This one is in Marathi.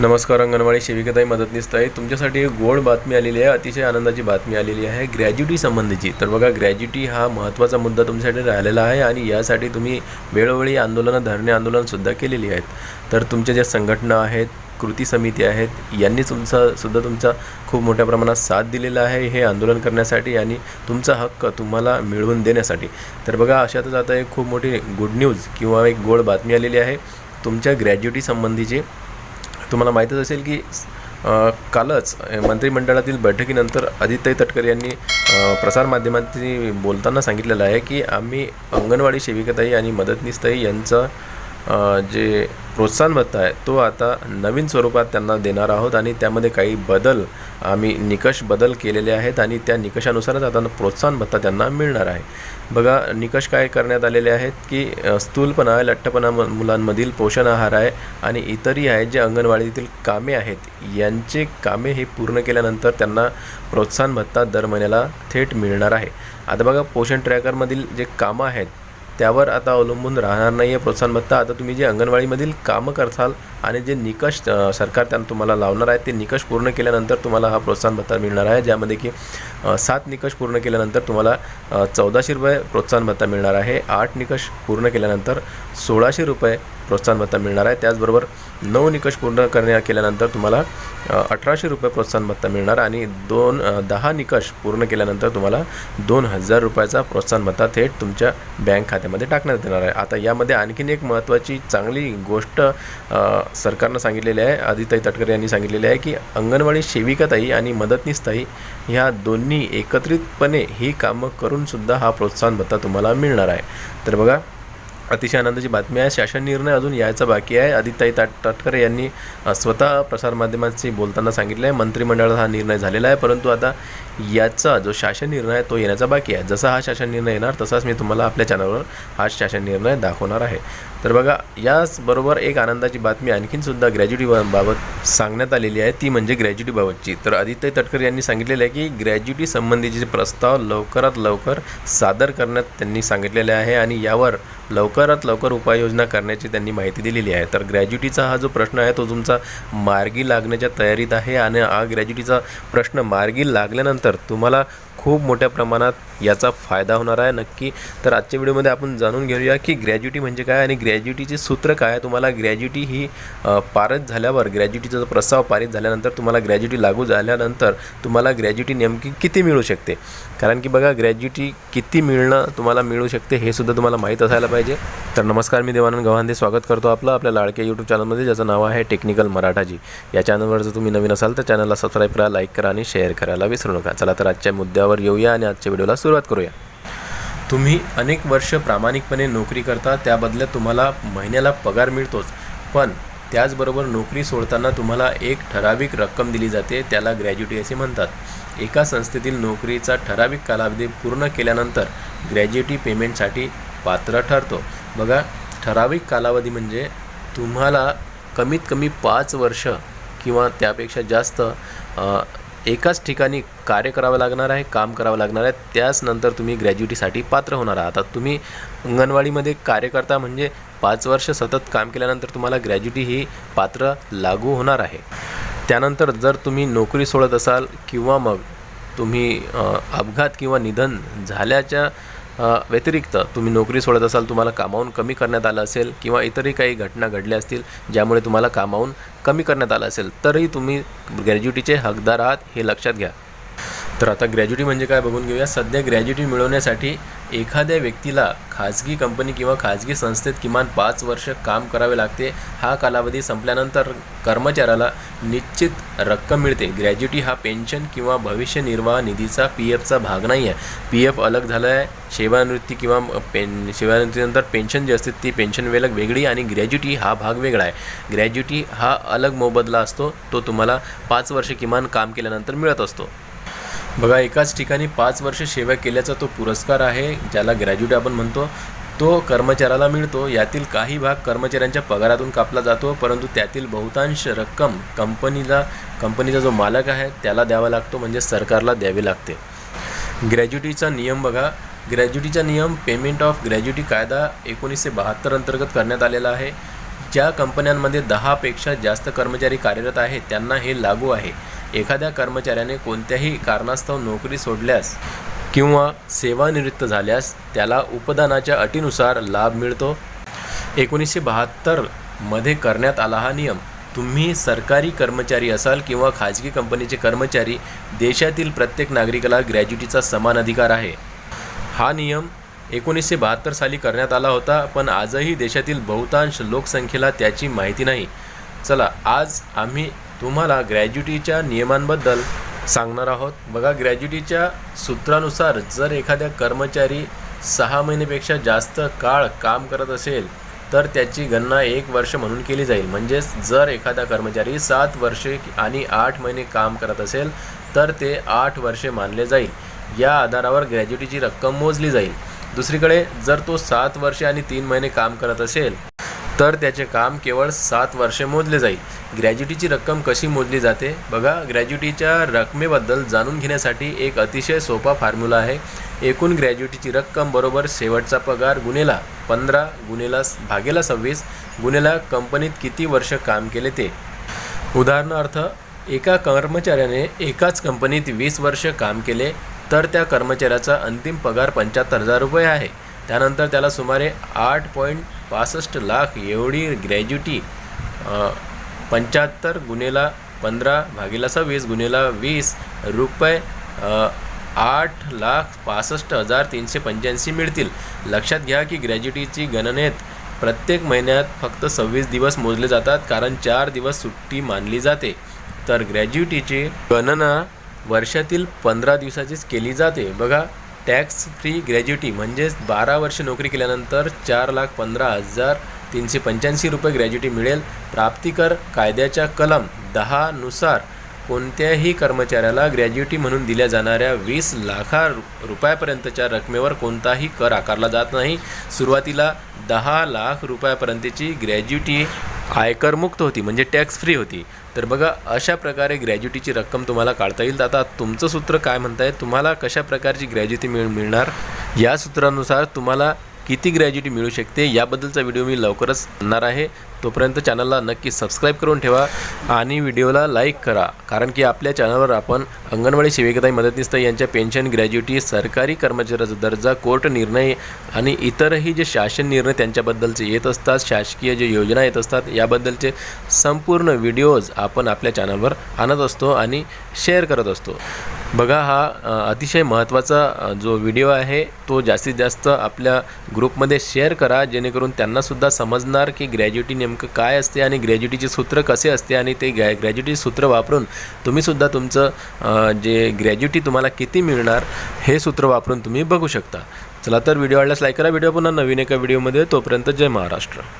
नमस्कार अंगणवाडी सेविकाताई आहे तुमच्यासाठी एक गोड बातमी आलेली आहे अतिशय आनंदाची बातमी आलेली आहे ग्रॅज्युटी संबंधीची. तर बघा ग्रॅज्युटी हा महत्त्वाचा मुद्दा तुमच्यासाठी राहिलेला आहे आणि यासाठी तुम्ही वेळोवेळी आंदोलनं धरणे आंदोलनसुद्धा केलेली आहेत. तर तुमच्या ज्या संघटना आहेत कृती समिती आहेत यांनी तुमचा सुद्धा तुमचा खूप मोठ्या प्रमाणात साथ दिलेला आहे हे आंदोलन करण्यासाठी आणि तुमचा हक्क तुम्हाला मिळवून देण्यासाठी. तर बघा अशातच आता एक खूप मोठी गुड न्यूज किंवा एक गोड बातमी आलेली आहे. तुमच्या ग्रॅज्युटी संबंधीची तुम्हाला माहीतच असेल की कालच मंत्रिमंडळातील बैठकीनंतर आदित्य तटकरे यांनी प्रसारमाध्यमांनी प्रसारमाध्यमांशी बोलताना सांगितलेलं आहे की आम्ही अंगणवाडी सेविकाताई आणि मदतनीसताई यांचं जे प्रोत्साहन भत्ता आहे तो आता नवीन स्वरूपात त्यांना देणार आहोत आणि त्यामध्ये काही बदल आम्ही निकष बदल केलेले आहेत आणि त्या निकषानुसारच आता प्रोत्साहन भत्ता त्यांना मिळणार आहे. बघा निकष काय करण्यात आलेले आहेत की स्थूलपणा स्थूलपणा लठ्ठपणा मुलांमधील पोषण आहार आहे आणि इतरही आहेत जे अंगणवाडीतील कामे आहेत. यांचे कामे हे पूर्ण केल्यानंतर त्यांना प्रोत्साहन भत्ता दर महिन्याला थेट मिळणार आहे. आता बघा पोषण ट्रॅकरमधील जे कामं आहेत त्यावर आता अवलंबून राहणार नाही आहे प्रोत्साहन भत्ता. आता तुम्ही जे अंगणवाडीमधील कामं करसाल आणि जे निकष सरकार त्यांना तुम्हाला लावणार आहे ते निकष पूर्ण केल्यानंतर तुम्हाला हा प्रोत्साहन भत्ता मिळणार आहे ज्यामध्ये की सात निकष पूर्ण केल्यानंतर तुम्हाला चौदाशे रुपये प्रोत्साहन भत्ता मिळणार आहे. आठ निकष पूर्ण केल्यानंतर सोळाशे रुपये प्रोत्साहन भत्ता मिळणार आहे. त्याचबरोबर नऊ निकष पूर्ण करण्या केल्यानंतर तुम्हाला अठराशे रुपये प्रोत्साहन भत्ता मिळणार आणि दोन दहा निकष पूर्ण केल्यानंतर तुम्हाला दोन हजार रुपयाचा प्रोत्साहन भत्ता थेट तुमच्या बँक खात्यामध्ये टाकण्यात येणार आहे. आता यामध्ये आणखीन एक महत्त्वाची चांगली गोष्ट सरकारनं सांगितलेली आहे आदिताई तटकरे यांनी सांगितलेली आहे की अंगणवाडी सेविकाताई आणि मदतनीसताई ह्या दोन्ही एकत्रितपणे ही कामं करूनसुद्धा हा प्रोत्साहन भत्ता तुम्हाला मिळणार आहे. तर बघा अतिशय आनंदाची बातमी आहे. शासन निर्णय अजून यायचा बाकी आहे. आदित्य ताट ताटकरे यांनी स्वतः प्रसारमाध्यमांशी बोलताना सांगितलं आहे मंत्रिमंडळात हा निर्णय झालेला आहे परंतु आता याचा जो शासन निर्णय आहे तो येण्याचा बाकी आहे. जसा हा शासन निर्णय येणार तसाच मी तुम्हाला आपल्या चॅनलवर हा शासन निर्णय दाखवणार आहे. तर बघा याचबरोबर एक आनंदाची बातमी आणखीनसुद्धा ग्रॅज्युटी बाबत सांगण्यात आलेली आहे. ती म्हणजे ग्रॅज्युटीबाबतची तर आदित्य तटकर यांनी सांगितलेलं आहे की ग्रॅज्युटी संबंधीचे प्रस्ताव लवकरात लवकर सादर करण्यात त्यांनी सांगितलेले आहे आणि यावर लवकरात लवकर उपाययोजना करण्याची त्यांनी माहिती दिलेली आहे. तर ग्रॅज्युटीचा हा जो प्रश्न आहे तो तुमचा मार्गी लागण्याच्या तयारीत आहे आणि हा ग्रॅज्युटीचा प्रश्न मार्गी लागल्यानंतर तुम्हाला खूप मोठ्या प्रमाणात याचा फायदा होणार आहे नक्की. तर आजच्या व्हिडिओमध्ये आपण जाणून घेऊया की ग्रॅज्युटी म्हणजे काय आणि ग्रॅज्युटीचे सूत्र काय आहे. तुम्हाला ग्रॅज्युटी ही पारित झाल्यावर ग्रॅज्युटीचा जो प्रस्ताव पारित झाल्यानंतर तुम्हाला ग्रॅज्युटी लागू झाल्यानंतर तुम्हाला ग्रॅज्युटी नेमकी किती मिळू शकते? कारण की बघा ग्रॅज्युटी किती मिळणं तुम्हाला मिळू शकते हे सुद्धा तुम्हाला माहीत असायला पाहिजे. तर नमस्कार मी देवानंद गव्हांदे. स्वागत करतो आपलं आपल्या लाडक्या यूट्यूब चॅनलमध्ये ज्याचं नाव आहे टेक्निकल मराठाजी या चॅनलवर जर तुम्ही नवीन असाल तर चॅनलला सबस्क्राईब करा लाईक करा आणि शेअर करायला विसरू नका. चला तर आजच्या मुद्द्या मुद्द्यावर येऊया आणि आजच्या व्हिडिओला सुरुवात करूया. तुम्ही अनेक वर्ष प्रामाणिकपणे नोकरी करता त्याबदल्यात तुम्हाला महिन्याला पगार मिळतोच. पण त्याचबरोबर नोकरी सोडताना तुम्हाला एक ठराविक रक्कम दिली जाते त्याला ग्रॅज्युटी असे म्हणतात. एका संस्थेतील नोकरीचा ठराविक कालावधी पूर्ण केल्यानंतर ग्रॅज्युटी पेमेंटसाठी पात्र ठरतो. बघा ठराविक कालावधी म्हणजे तुम्हाला कमीत कमी पाच वर्ष किंवा त्यापेक्षा जास्त एकाच ठिकाणी कार्य करावं लागणार आहे काम करावं लागणार आहे त्याच नंतर तुम्ही ग्रॅज्युटीसाठी पात्र होणार आहात. आता तुम्ही अंगणवाडीमध्ये कार्य करता म्हणजे पाच वर्ष सतत काम केल्यानंतर तुम्हाला ग्रॅज्युटी ही पात्र लागू होणार आहे. त्यानंतर जर तुम्ही नोकरी सोडत असाल किंवा मग तुम्ही अपघात किंवा निधन झाल्याच्या व्यतिरिक्त तुम्ही नोकरी सोडत असाल तुम्हाला कामावून कमी करण्यात आलं असेल किंवा इतरही काही घटना घडल्या असतील ज्यामुळे तुम्हाला कामावून कमी करण्यात आलं असेल तरीही तुम्ही ग्रॅज्युटीचे हकदार आहात हे लक्षात घ्या. तर आता ग्रॅज्युटी म्हणजे काय बघून घेऊया. सध्या ग्रॅज्युटी मिळवण्यासाठी एखाद्या व्यक्तीला खाजगी कंपनी किंवा खाजगी संस्थेत किमान पाच वर्ष काम करावे लागते. हा कालावधी संपल्यानंतर कर्मचाऱ्याला निश्चित रक्कम मिळते. ग्रॅज्युटी हा पेन्शन किंवा भविष्य निर्वाह निधीचा पी एफचा भाग नाही आहे पी एफ अलग झाला आहे सेवानिवृत्ती किंवा पेन सेवानिवृत्तीनंतर पेन्शन जी असते ती पेन्शन वेलक वेगळी आणि ग्रॅज्युटी हा भाग वेगळा आहे. ग्रॅज्युटी हा अलग मोबदला असतो. तो तुम्हाला पाच वर्ष किमान काम केल्यानंतर मिळत असतो. बघा एकाच ठिकाणी पाच वर्ष सेवा केल्याचा तो पुरस्कार आहे ज्याला ग्रॅज्युएट आपण म्हणतो तो कर्मचाऱ्याला मिळतो. यातील काही भाग कर्मचाऱ्यांच्या पगारातून कापला जातो परंतु त्यातील बहुतांश रक्कम कंपनीला कंपनीचा जो मालक आहे त्याला द्यावा लागतो म्हणजे सरकारला द्यावी लागते. ग्रॅज्युटीचा नियम बघा. ग्रॅज्युटीचा नियम पेमेंट ऑफ ग्रॅज्युटी कायदा एकोणीसशे बहात्तर अंतर्गत करण्यात आलेला आहे. ज्या कंपन्यांमध्ये दहापेक्षा जास्त कर्मचारी कार्यरत आहेत त्यांना हे लागू आहे. एखाद्या कर्मचाऱ्याने कोणत्याही कारणास्तव नोकरी सोडल्यास किंवा सेवानिवृत्त झाल्यास त्याला उपदानाच्या अटीनुसार लाभ मिळतो. एकोणीसशे बहात्तरमध्ये करण्यात आला हा नियम. तुम्ही सरकारी कर्मचारी असाल किंवा खाजगी कंपनीचे कर्मचारी देशातील प्रत्येक नागरिकाला ग्रॅज्युटीचा समान अधिकार आहे. हा नियम एकोणीसशे बहात्तर साली करण्यात आला होता पण आजही देशातील बहुतांश लोकसंख्येला त्याची माहिती नाही. चला आज आम्ही तुम्हाला ग्रॅज्युटीच्या नियमांबद्दल सांगणार आहोत. बघा ग्रॅज्युटीच्या सूत्रानुसार जर एखाद्या कर्मचारी सहा महिनेपेक्षा जास्त काळ काम करत असेल तर त्याची गणना एक वर्ष म्हणून केली जाईल. म्हणजेच जर एखादा कर्मचारी सात वर्षे आणि आठ महिने काम करत असेल तर ते आठ वर्षे मानले जाईल. या आधारावर ग्रॅज्युटीची रक्कम मोजली जाईल. दुसरीकडे जर तो सात वर्षे आणि तीन महिने काम करत असेल तर त्याचे काम केवळ सात वर्षे मोजले जाईल. ग्रॅज्युटीची रक्कम कशी मोजली जाते? बघा ग्रॅज्युटीच्या रकमेबद्दल जाणून घेण्यासाठी एक अतिशय सोपा फॉर्म्युला आहे. एकूण ग्रॅज्युटीची रक्कम बरोबर शेवटचा पगार गुन्हेला पंधरा गुन्हेला भागेला सव्वीस गुन्हेला कंपनीत किती वर्ष काम केले ते? उदाहरणार्थ एका कर्मचाऱ्याने एकाच कंपनीत वीस वर्ष काम केले तर त्या कर्मचाऱ्याचा अंतिम पगार पंच्याहत्तर हजार रुपये आहे. त्यानंतर त्याला सुमारे आठ पॉईंट पासष्ट लाख एवढी ग्रॅज्युटी पंच्याहत्तर गुन्हेला पंधरा भागीला सव्वीस गुन्हेला वीस रुपये आठ लाख पासष्ट हजार तीनशे पंच्याऐंशी मिळतील. लक्षात घ्या की ग्रॅज्युटीची गणनेत प्रत्येक महिन्यात फक्त सव्वीस दिवस मोजले जातात कारण चार दिवस सुट्टी मानली जाते. तर ग्रॅज्युटीची गणना वर्षातील पंधरा दिवसाचीच केली जाते. बघा टॅक्स फ्री ग्रॅज्युटी म्हणजेच बारा वर्ष नोकरी केल्यानंतर चार लाख पंधरा हजार तीनशे पंच्याऐंशी रुपये ग्रॅज्युटी मिळेल. प्राप्तिकर कायद्याच्या कलम दहानुसार कोणत्याही कर्मचाऱ्याला ग्रॅज्युटी म्हणून दिल्या जाणाऱ्या वीस लाखा रु- रुपयापर्यंतच्या रकमेवर कोणताही कर आकारला जात नाही. सुरुवातीला दहा लाख रुपयापर्यंतची ग्रॅज्युटी आयकरमुक्त होती म्हणजे टॅक्स फ्री होती. तर बघा अशा प्रकारे ग्रॅज्युटीची रक्कम तुम्हाला काढता येईल. आता तुमचं सूत्र काय म्हणताय? तुम्हाला कशा प्रकारची ग्रॅज्युटी मिळ मिळणार? या सूत्रानुसार तुम्हाला किती ग्रॅज्युटी मिळू शकते याबद्दलचा व्हिडिओ मी लवकरच आणणार आहे. तोपर्यंत चॅनलला नक्की सबस्क्राईब करून ठेवा आणि व्हिडिओला लाईक करा. कारण की आपल्या चॅनलवर आपण अंगणवाडी सेविकाताई मदतनीस यांच्या पेन्शन ग्रॅज्युटी सरकारी कर्मचाऱ्याचा दर्जा कोर्ट निर्णय आणि इतरही जे शासन निर्णय त्यांच्याबद्दलचे येत असतात शासकीय जे योजना येत असतात याबद्दलचे संपूर्ण व्हिडिओज आपण आपल्या चॅनलवर आणत असतो आणि शेअर करत असतो. बघा हा अतिशय महत्त्वाचा जो व्हिडिओ आहे तो जास्तीत जास्त आपल्या ग्रुपमध्ये शेअर करा जेणेकरून त्यांनासुद्धा समजणार की ग्रॅज्युटी नेमकं काय असते आणि ग्रॅज्युटीचे सूत्र कसे असते आणि ते ग्रॅ ग्रॅज्युटी सूत्र वापरून तुम्हीसुद्धा तुमचं जे ग्रॅज्युटी तुम्हाला किती मिळणार हे सूत्र वापरून तुम्ही बघू शकता. चला तर व्हिडिओ आवडल्यास लाईक करा. व्हिडिओ पुन्हा नवीन एका व्हिडिओमध्ये. तोपर्यंत जय महाराष्ट्र.